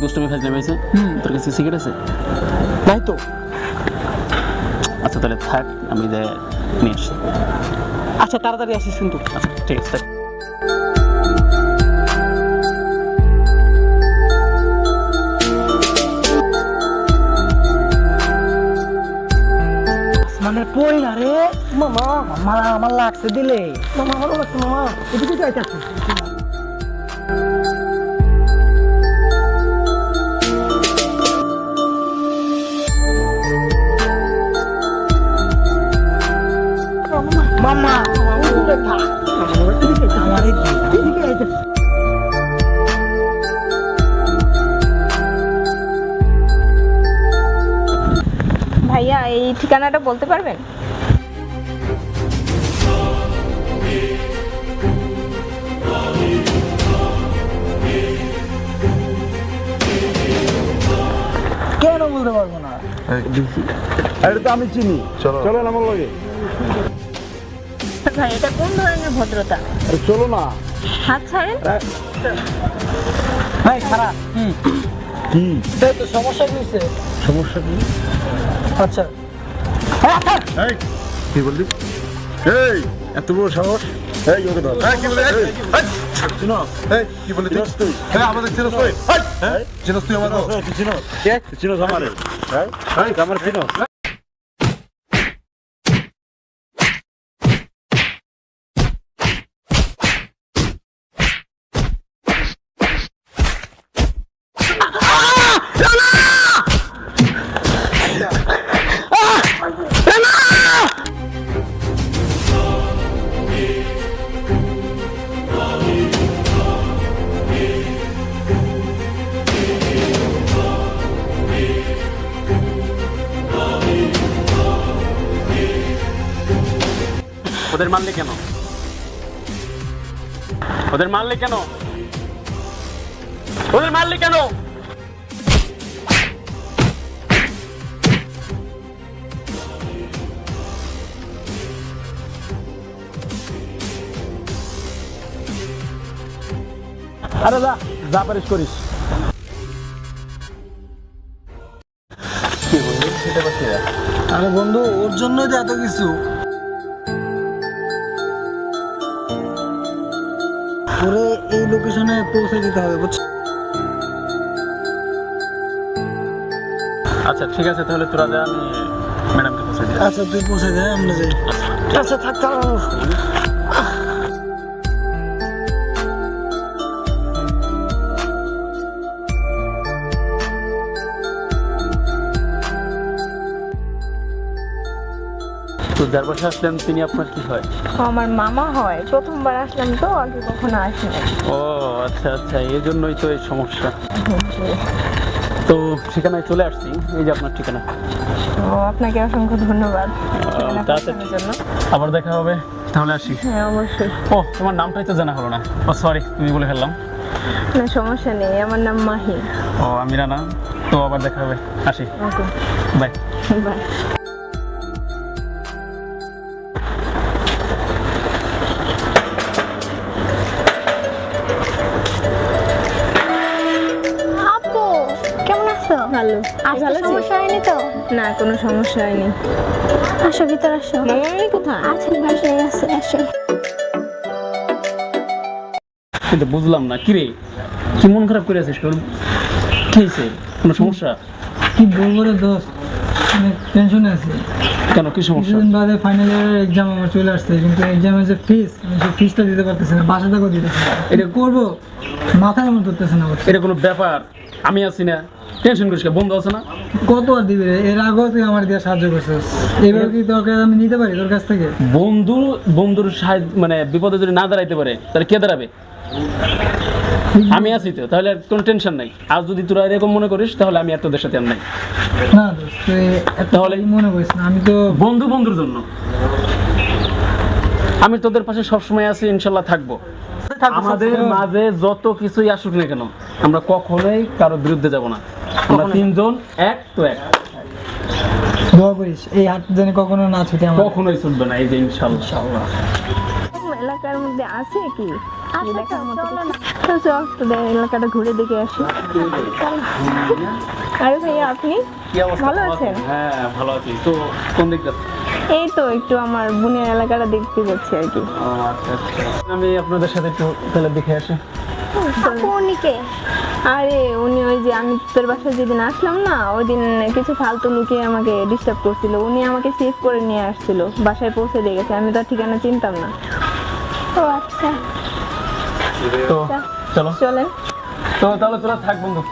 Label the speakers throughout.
Speaker 1: দুষ্টমি ফাজ নেমেছে।
Speaker 2: হুম।
Speaker 1: তোর কাছে সিগারেট আছে?
Speaker 2: নাই তো।
Speaker 1: আচ্ছা তাহলে থাক আমি যে নিয়ে আসি
Speaker 2: আচ্ছা তাড়াতাড়ি আসিস কিন্তু।
Speaker 1: আচ্ছা ঠিক আছে।
Speaker 2: মানে পড়ি না রে? মামা। মামা আমার লাগছে দিলে। মামা আমার লাগছে মামা। এদিকে যাইতেছে।
Speaker 3: ভাইয়া এই ঠিকানাটা বলতে পারবেন?
Speaker 2: কেন বলতে পারব না?
Speaker 4: এটা তো আমি চিনি। চলো। চলো আমার লগে।
Speaker 3: ভাই এটা কোন ধরনের ভদ্রতা?
Speaker 4: চলো না।
Speaker 3: হাত ছাড়েন।
Speaker 2: ভাই খারাপ। হুম।
Speaker 4: কি
Speaker 2: তো সমস্যা কি হইছে?
Speaker 4: সমস্যা কি?
Speaker 2: আচ্ছা।
Speaker 4: এই কি বললি? এই এত বড় সাহস? এই ওকে ধর। এই কি বলে এই চিনো? এই কি বলে তুই? তুই। এই আমাদের চিনোস তুই। এই চিনোস তুই আমাদের। তুই চিনোস। কে? চিনোস আমারে। এই এই আমার চিনোস।
Speaker 1: ওদের মারলে কেন? ওদের মারলে কেন? ওদের মারলে কেন?
Speaker 4: আরে যা যা পারিস করিস।
Speaker 2: আরে বন্ধু ওর জন্যই তো এত কিছু। ওরে এই লোকেশনে পৌঁছে দিতে হবে বুঝছ?
Speaker 1: আচ্ছা ঠিক আছে তাহলে তোরা যা আমি ম্যাডামকে পৌঁছে দিই।
Speaker 2: আচ্ছা তুই পৌঁছে দে আমরা যাই। আচ্ছা থাক দাঁড়াও
Speaker 1: তো যার পাশে আসলেন তিনি আপনার কি হয়?
Speaker 3: আমার মামা হয়। প্রথমবার আসলাম তো আগে কখনো আসিনি।
Speaker 1: ও আচ্ছা আচ্ছা এই জন্যই তো এই সমস্যা। তো ঠিকানায় চলে আসছি এই যে আপনার ঠিকানা।
Speaker 3: ও আপনাকে অসংখ্য ধন্যবাদ
Speaker 1: আবার দেখা হবে তাহলে আসি।
Speaker 3: হ্যাঁ অবশ্যই।
Speaker 1: ও তোমার নামটাই তো জানা হলো না। ও সরি তুমি বলে ফেললাম।
Speaker 3: না সমস্যা নেই আমার নাম মাহি
Speaker 1: ও আমি রানা তো আবার দেখা হবে। আসি।
Speaker 3: ওকে।
Speaker 1: বাই।
Speaker 3: বাই। ভালো। ভালো
Speaker 5: সমস্যা হয়নি তো?
Speaker 3: না কোনো সমস্যা হয়নি।
Speaker 5: আসো ভিতর আসো।
Speaker 3: মামা কোথায়?
Speaker 5: আছেন বাসায় আছে আসো।
Speaker 1: কিন্তু বুঝলাম না কিরে? কি মন খারাপ করে আছিস তোর? কি হয়েছে? কোনো সমস্যা?
Speaker 2: কি বলব রে দোস্ত? টেনশনে আছি।
Speaker 1: কেন কি সমস্যা?
Speaker 2: কিছুদিন বাদে ফাইনাল ইয়ারের এক্সাম আমার চলে আসছে কিন্তু এক্সামের যে ফিস আমি সেই ফিসটা দিতে পারতেছি না বাসা থেকেও দিতেছি না। এটা করব? মাথায় আমার ধরতেছে না
Speaker 1: এটা কোনো ব্যাপার? আমি আছি না। টেনশন করিস বন্ধু আছে না?
Speaker 2: কত আর দিবি এর আগেও তুই আমার দিয়ে সাহায্য করছিস। এবার কি তোকে আমি নিতে পারি তোর কাছ থেকে?
Speaker 1: বন্ধু বন্ধুর সাহায্য মানে বিপদে যদি না দাঁড়াইতে পারে তাহলে কে দাঁড়াবে? আমি আছি তো তাহলে কোনো টেনশন নাই। আর যদি তোরা এরকম মনে করিস তাহলে আমি আর তোদের সাথে আর নাই।
Speaker 2: না
Speaker 1: তাহলে?
Speaker 2: মনে করিস না আমি তো
Speaker 1: বন্ধু বন্ধুর জন্য। আমি তোদের পাশে সবসময় আছি ইনশাল্লাহ থাকব। আমাদের মাঝে যত কিছুই আসুক না কেন আমরা কখনোই কারোর বিরুদ্ধে যাব না। আমরা তিনজন এক তো এক।
Speaker 2: দোয়া করিস এই হাত জানি কখনো না ছুটে আমার
Speaker 1: কখনোই ছুটবে না এই যে ইনশাল্লাহ
Speaker 3: এলাকার মধ্যে আছে কি? তো এলাকাটা ঘুরে দেখে আসি। আরে ভাইয়া আপনি? ভালো আছেন?
Speaker 1: হ্যাঁ ভালো আছি। তো কোন দিকটা
Speaker 3: এই তো একটু আমার বোনের এলাকাটা দেখতে যাচ্ছি আর কি।
Speaker 1: ও, আচ্ছা আচ্ছা। আমি আপনাদের সাথে একটু তাহলে দেখে আসি।
Speaker 3: আরে উনি ওই যে আমি তোর বাসায় যেদিন আসলাম না ওই দিন কিছু ফালতু লুকিয়ে আমাকে ডিস্টার্ব করছিল। উনি আমাকে সেভ করে নিয়ে আসছিল বাসায় পৌঁছে দিয়ে গেছে। আমি তো আর ঠিকানা চিনতাম না।
Speaker 5: ও আচ্ছা।
Speaker 1: তো চলো।
Speaker 3: চলেন।
Speaker 1: তো তাহলে তোরা থাক বন্ধু।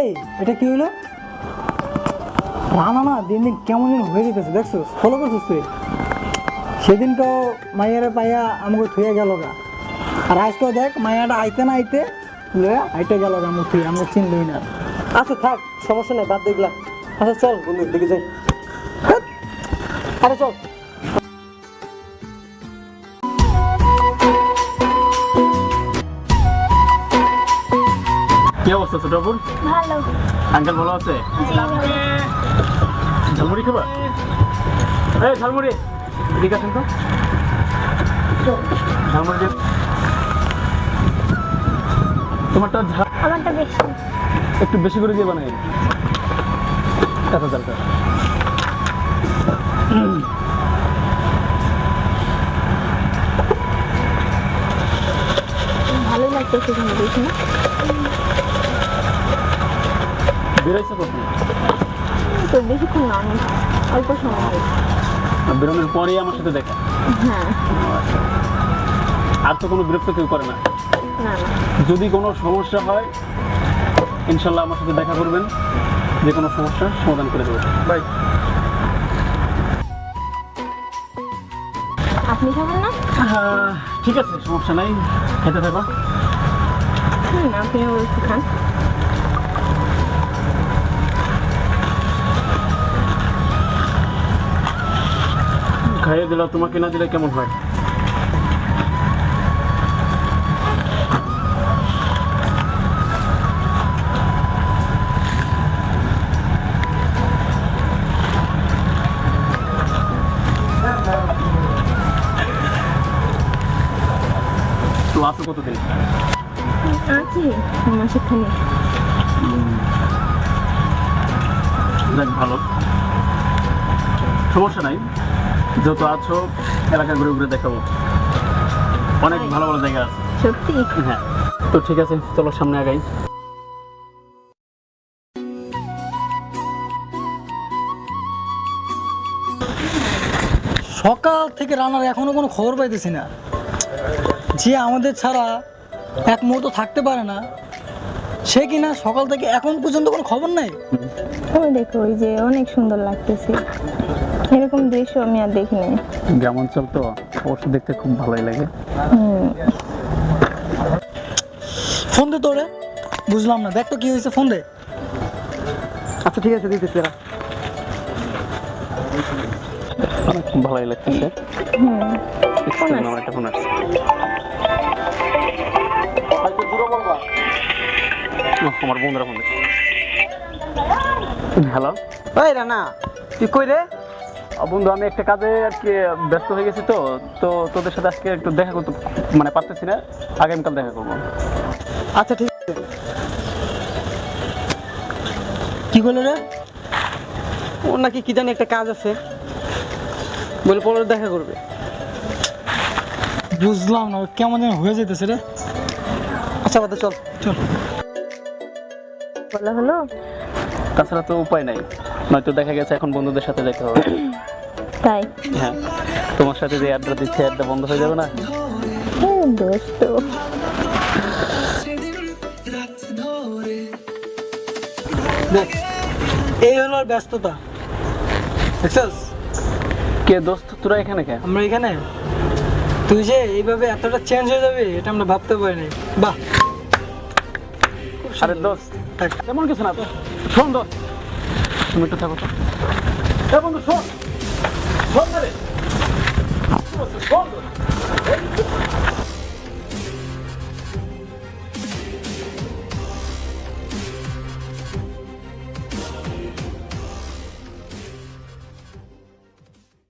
Speaker 2: এই এটা কি হলো? রানা না দিন দিন কেমন যেন হয়ে যেতেছে দেখছ? ফলো করছিস তুই? সেদিনকেও মাইয়ারে পাইয়া আমাকে থুয়ে গেল গা। আর আজকেও দেখ মাইয়াটা আইতে না আইতে আইতে গেল গা থুয়ে আমাকে চিনলই না।
Speaker 6: আচ্ছা থাক সমস্যা নেই বাদ দেখলাম আচ্ছা চল বন্ধু দিকে যাই। আরে চল।
Speaker 1: কি অবস্থা ছোট
Speaker 5: ভালো।
Speaker 1: আঙ্কেল ভালো আছে? ঝালমুড়ি খাবা? এই ঝালমুড়ি। এদিকে আসেন তো। তোমারটা
Speaker 5: আমারটা বেশি।
Speaker 1: একটু বেশি করে দিয়ে বানাই। এত
Speaker 3: দেখি না।
Speaker 1: বেরোইছে কখন
Speaker 3: তো বেশিক্ষণ না অল্প সময়
Speaker 1: বেরোনোর পরেই আমার সাথে দেখা।
Speaker 3: হ্যাঁ।
Speaker 1: আর তো কোনো বিরক্ত কেউ করে না। যদি কোনো সমস্যা হয় ইনশাল্লাহ আমার সাথে দেখা করবেন। যে কোনো সমস্যার সমাধান করে দেবো।
Speaker 4: ভাই
Speaker 3: আপনি খাবেন না?
Speaker 1: ঠিক আছে সমস্যা নাই। খেতে থাকো।
Speaker 3: হুম আপনিও খান।
Speaker 1: খাইয়ে দিলে তোমাকে না দিলে কেমন হয়? তো আছো কতদিন?
Speaker 3: আছি মাসেখানি
Speaker 1: যাক ভালো। সমস্যা নাই। যত আছো এলাকা ঘুরে ঘুরে দেখাবো। অনেক ভালো ভালো জায়গা আছে।
Speaker 3: সত্যি?
Speaker 1: হ্যাঁ। তো ঠিক আছে চলো সামনে আগাই।
Speaker 2: সকাল থেকে রানার এখনও কোনো খবর পাইতেছি না। যে আমাদের ছাড়া এক মুহূর্ত থাকতে পারে না সে কিনা সকাল থেকে এখন পর্যন্ত কোনো খবর নাই?
Speaker 3: দেখো ওই যে অনেক সুন্দর লাগতেছে। এরকম দৃশ্য আমি আর দেখিনি।
Speaker 1: গ্রাম অঞ্চল তো অবশ্য দেখতে খুব ভালোই লাগে।
Speaker 2: ফোন দে তোরে। বুঝলাম না দেখ তো কি হয়েছে ফোন দে।
Speaker 6: আচ্ছা ঠিক আছে দিতেছি।
Speaker 1: অনেক ভালোই লাগছে আমার একটা ফোন আসছে ওহ, আমার বন্ধুরা ফোন হ্যালো
Speaker 6: ওই রানা তুই কই রে?
Speaker 1: বন্ধু আমি একটা কাজে আর কি ব্যস্ত হয়ে গেছি তো তো তোদের সাথে আজকে একটু দেখা করতে মানে পারতেছি না আগামীকাল দেখা করব।
Speaker 6: আচ্ছা ঠিক আছে।
Speaker 2: কি করল রে?
Speaker 6: ওর নাকি কি জানি একটা কাজ আছে। বলে পরে দেখা করবে।
Speaker 2: বুঝলাম না ও কেমন যেন হয়ে যেতেছে রে।
Speaker 6: আচ্ছা বাদে চল।
Speaker 2: চল।
Speaker 3: বলা হলো?
Speaker 1: তাছাড়া তো উপায় নাই। নয়তো দেখা গেছে এখন বন্ধুদের সাথে দেখা হবে।
Speaker 3: তাই?
Speaker 1: হ্যাঁ। তোমার সাথে যে আড্ডা দিচ্ছে আড্ডা বন্ধ হয়ে যাবে না?
Speaker 3: হ্যাঁ
Speaker 2: এই হলো ব্যস্ততা। দেখছিস?
Speaker 1: কে দোস্ত তোরা এখানে কে?
Speaker 2: আমরা এখানে। তুই যে এইভাবে এতটা চেঞ্জ হয়ে যাবে এটা আমরা ভাবতে পারিনি বাহ।
Speaker 1: আরে দোস্ত। তেমন কিছু না। তো শোন দোস্ত তুমি একটু থাকো তো। বন্ধু শোন। শোন রে। শোন।